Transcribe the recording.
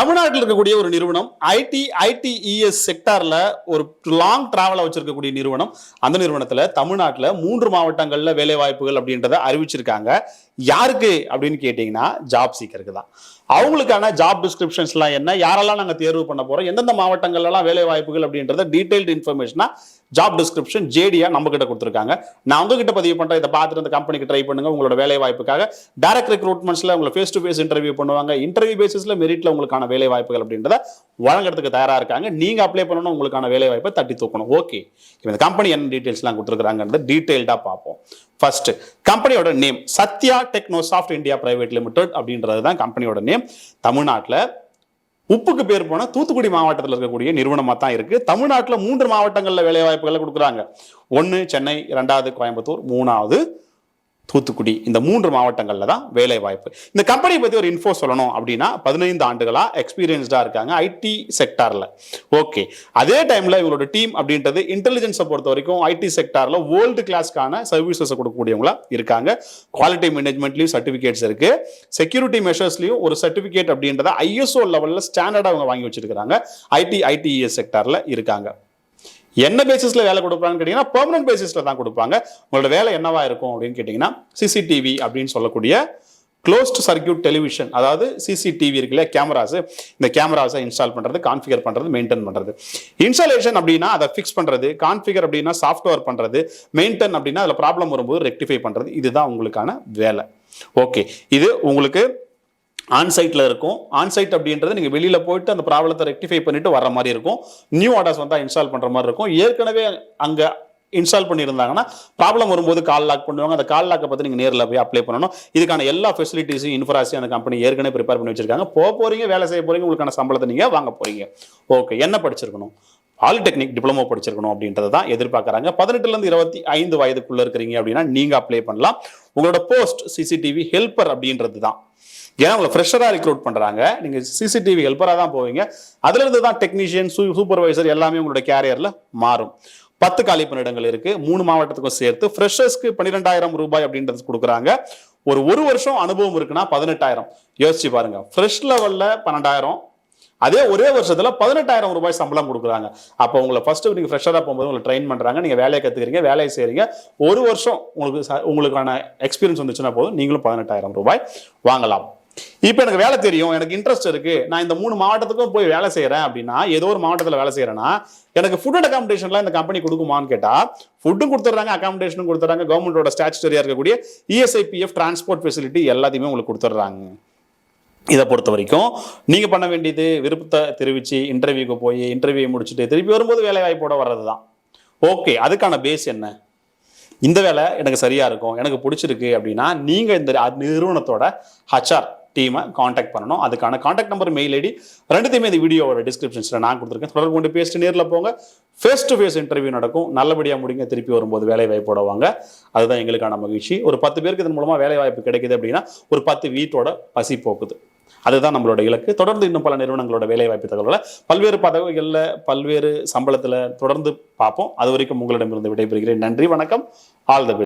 தமிழ்நாட்டில் இருக்கக்கூடிய ஒரு நிறுவனம் ஐடி ஐடிஇஎஸ் செக்டார்ல ஒரு லாங் ட்ராவலாக வச்சிருக்கக்கூடிய நிறுவனம். அந்த நிறுவனத்தில் தமிழ்நாட்டில் மூன்று மாவட்டங்களில் வேலை வாய்ப்புகள் அப்படின்றத அறிவிச்சிருக்காங்க. யாருக்கு அப்படின்னு கேட்டிங்கன்னா ஜாப் சீக்கருக்கு தான். அவங்களுக்கான ஜாப் டிஸ்கிரிப்ஷன்ஸ்லாம் என்ன யாரெல்லாம் நாங்கள் தேர்வு பண்ண போகிறோம் எந்தெந்த மாவட்டங்கள்லாம் வேலை வாய்ப்புகள் அப்படின்றத டீட்டெயில்டு இன்ஃபர்மேஷனா ஜாப் டிஸ்கிரிப்ஷன் ஜேடியா நம்ம கிட்ட கொடுத்துருக்காங்க. நான் உங்ககிட்ட பதிவு பண்ணுறேன் இதை பார்த்துட்டு அந்த கம்பெனிக்கு ட்ரை பண்ணுங்க உங்களோட வேலை வாய்ப்புக்காக டைரக்ட் ரெக்ரூட்மெண்ட்ஸில் உங்களை ஃபேஸ் டு ஃபேஸ் இன்டர்வியூ பண்ணுவாங்க. இன்டர்வியூ பேசிஸில் மெரிட்டில் உங்களுக்கான வேலை வாய்ப்புகள் அப்படின்றத வழங்குறதுக்கு தயாராக இருக்காங்க. நீங்கள் அப்ளை பண்ணணும் உங்களுக்கான வேலை வாய்ப்பை தட்டி தூக்கணும். ஓகே இந்த கம்பெனி என்ன டீட்டெயில்ஸ்லாம் கொடுத்துருக்காங்கன்றத டீட்டெயில்டாக பார்ப்போம். ஃபர்ஸ்ட் கம்பெனியோட name Sathya techno soft India private limited அப்படின்றது தான் கம்பெனியோட நேம் தமிழ்நாட்டில் உப்புக்கு பேர் போன தூத்துக்குடி மாவட்டத்தில் இருக்கக்கூடிய நிறுவனமாக தான் இருக்குது தமிழ்நாட்டில் மூன்று மாவட்டங்களில் வேலைவாய்ப்புகளை கொடுக்குறாங்க. ஒன்று சென்னை இரண்டாவது கோயம்புத்தூர் மூணாவது தூத்துக்குடி இந்த மூன்று மாவட்டங்களில் தான் வேலை வாய்ப்பு இந்த கம்பெனியை பற்றி ஒரு இன்ஃபோ சொல்லணும் அப்படின்னா பதினைந்து ஆண்டுகளாக எக்ஸ்பீரியன்ஸ்டாக இருக்காங்க ஐடி செக்டாரில் ஓகே அதே டைமில் இவங்களோட டீம் அப்படின்றது இன்டெலிஜென்ஸை பொறுத்த வரைக்கும் ஐடி செக்டாரில் வேர்ல்டு கிளாஸ்க்கான சர்வீசஸை கொடுக்கக்கூடியவங்களா இருக்காங்க. குவாலிட்டி மேனேஜ்மெண்ட்லையும் சர்டிஃபிகேட்ஸ் இருக்குது செக்யூரிட்டி மெஷர்ஸ்லையும் ஒரு சர்டிஃபிகேட் அப்படின்றத ஐஎஸ்ஓ லெவலில் ஸ்டாண்டர்டாக அவங்க வாங்கி வச்சிருக்கிறாங்க. ஐடி ஐடிஇஎஸ் செக்டாரில் இருக்காங்க. என்ன பேசிஸில் வேலை கொடுப்பாங்கன்னு கேட்டிங்கன்னா பெர்மனன்ட் பேசிஸில் தான் கொடுப்பாங்க. உங்களோட வேலை என்னவா இருக்கும் அப்படின்னு கேட்டிங்கன்னா சிசிடிவி அப்படின்னு சொல்லக்கூடிய க்ளோஸ்ட் சர்க்கியூட் டெலிவிஷன் அதாவது சிசிடிவி இருக்கு இல்லையா கேமராஸ் இந்த கேமராஸை இன்ஸ்டால் பண்ணுறது கான்ஃபிகர் பண்ணுறது மெயின்டைன் பண்ணுறது இன்ஸ்டாலேஷன் அப்படின்னா அதை ஃபிக்ஸ் பண்ணுறது கான்ஃபிகர் அப்படின்னா சாஃப்ட்வேர் பண்ணுறது மெயின்டைன் அப்படின்னா அதில் ப்ராப்ளம் வரும்போது ரெக்டிஃபை பண்ணுறது இதுதான் உங்களுக்கான வேலை. ஓகே இது உங்களுக்கு ஆன்சைட்டில் இருக்கும். ஆன்சைட் அப்படின்றது நீங்கள் வெளியில் போயிட்டு அந்த ப்ராப்ளத்தை ரெக்டிஃபை பண்ணிட்டு வர மாதிரி இருக்கும். நியூ ஆர்டர்ஸ் வந்தால் இன்ஸ்டால் பண்ணுற மாதிரி இருக்கும். ஏற்கனவே அங்கே இன்ஸ்டால் பண்ணியிருந்தாங்கன்னா ப்ராப்ளம் வரும்போது கால் லாக் பண்ணுவாங்க. அந்த கால் லாக்கை பற்றி நீங்கள் நேரில் போய் அப்ளை பண்ணணும். இதுக்கான எல்லா ஃபெசிலிட்டிஸும் இன்ஃப்ராஸையும் அந்த கம்பெனி ஏற்கனவே ப்ரிப்பேர் பண்ணி வச்சிருக்காங்க. போக போகிறீங்க வேலை செய்ய போகிறீங்க உங்களுக்கான சம்பளத்தை நீங்கள் வாங்க போகிறீங்க ஓகே என்ன படிச்சிருக்கணும்? பாலிடெக்னிக் டிப்ளமோ படிச்சிருக்கணும் அப்படின்றத தான் எதிர்பார்க்குறாங்க. பதினெட்டுலேருந்து இருபத்தி ஐந்து வயதுக்குள்ளே இருக்கிறீங்க அப்படின்னா நீங்கள் அப்ளை பண்ணலாம். உங்களோட போஸ்ட் சிசிடிவி ஹெல்ப்பர் அப்படின்றது தான். ஏன்னா உங்களை ஃப்ரெஷராக ரெக்ரூட் பண்ணுறாங்க நீங்கள் சிசிடிவி ஹெல்ப்பராக தான் போவீங்க. அதுலேருந்து தான் டெக்னீஷியன் சூ சூப்பர்வைசர் எல்லாமே உங்களோட கேரியரில் மாறும். பத்து காலி பணியிடங்கள் இருக்கு. மூணு மாவட்டத்துக்கும் சேர்த்து ஃப்ரெஷர்ஸ்க்கு பன்னிரெண்டாயிரம் ரூபாய் அப்படின்றது கொடுக்குறாங்க. ஒரு ஒரு வருஷம் அனுபவம் இருக்குன்னா பதினெட்டாயிரம். யோசிச்சு பாருங்க. ஃப்ரெஷ் லெவலில் பன்னெண்டாயிரம். அதே ஒரே வருஷத்துல பதினெட்டாயிரம் ரூபாய் சம்பளம் கொடுக்குறாங்க. அப்போ உங்களை ஃபர்ஸ்ட் நீங்க ஃப்ரெஷராக போகும்போது உங்களை ட்ரெயின் பண்றாங்க. நீங்க வேலையை கத்துக்கிறீங்க வேலையை செய்றீங்க. ஒரு வருஷம் உங்களுக்கு உங்களுக்கான எக்ஸ்பீரியன்ஸ் வந்துச்சுன்னா போதும். நீங்களும் பதினெட்டாயிரம் ரூபாய் வாங்கலாம். இப்போ எனக்கு வேலை தெரியும். எனக்கு இன்ட்ரெஸ்ட் இருக்கு. நான் இந்த மூணு மாவட்டத்துக்கும் போய் வேலை செய்யறேன் அப்படின்னா ஏதோ ஒரு மாவட்டத்தில் வேலை செய்யறேன்னா எனக்கு ஃபுட் அண்ட் அகாமடேஷன்லாம் இந்த கம்பெனி கொடுக்குமான்னு கேட்டா ஃபுட்டும் கொடுத்துட்றாங்க அகாமடேஷனும் கொடுத்துட்றாங்க. கவர்மெண்டோட ஸ்டாச்சுட்டரியா இருக்கக்கூடிய இஎஸ்ஐபிஎஃப் டிரான்ஸ்போர்ட் ஃபெசிலிட்டி எல்லாத்தையுமே உங்களுக்கு கொடுத்துட்றாங்க. இதை பொறுத்த வரைக்கும் நீங்கள் பண்ண வேண்டியது விருப்பத்தை தெரிவிச்சு இன்டர்வியூக்கு போய் இன்டர்வியூ முடிச்சுட்டு திருப்பி வரும்போது வேலை வாய்ப்போட வர்றது தான் ஓகே அதுக்கான பேஸ் என்ன? இந்த வேலை எனக்கு சரியாக இருக்கும் எனக்கு பிடிச்சிருக்கு அப்படின்னா நீங்கள் இந்த நிறுவனத்தோட ஹச்ஆர் டீமை காண்டாக்ட் பண்ணணும். அதுக்கான காண்டாக்ட் நம்பர் மெயில் ஐடி ரெண்டுத்தையுமே இந்த வீடியோவோட டிஸ்கிரிப்ஷன்ஸில் நான் கொடுத்துருக்கேன். தொடர்பு கொண்டு பேசிட்டு நேரில் போங்க. ஃபேஸ் டு ஃபேஸ் இன்டர்வியூ நடக்கும். நல்லபடியாக முடிங்க. திருப்பி வரும்போது வேலை வாய்ப்போட வாங்க. அதுதான் எங்களுக்கான மகிழ்ச்சி. ஒரு பத்து பேருக்கு இதன் மூலமாக வேலை வாய்ப்பு கிடைக்குது அப்படின்னா ஒரு பத்து வீட்டோட பசி போக்குது அதுதான் நம்மளோட இலக்கு. தொடர்ந்து இன்னும் பல நிறுவனங்களோட வேலை வாய்ப்பு தகவல்களை பல்வேறு பதவிகளில் பல்வேறு சம்பளத்தில் தொடர்ந்து பார்ப்போம். அது வரைக்கும் உங்களிடமிருந்து விடைபெறுகிறேன். நன்றி வணக்கம். All the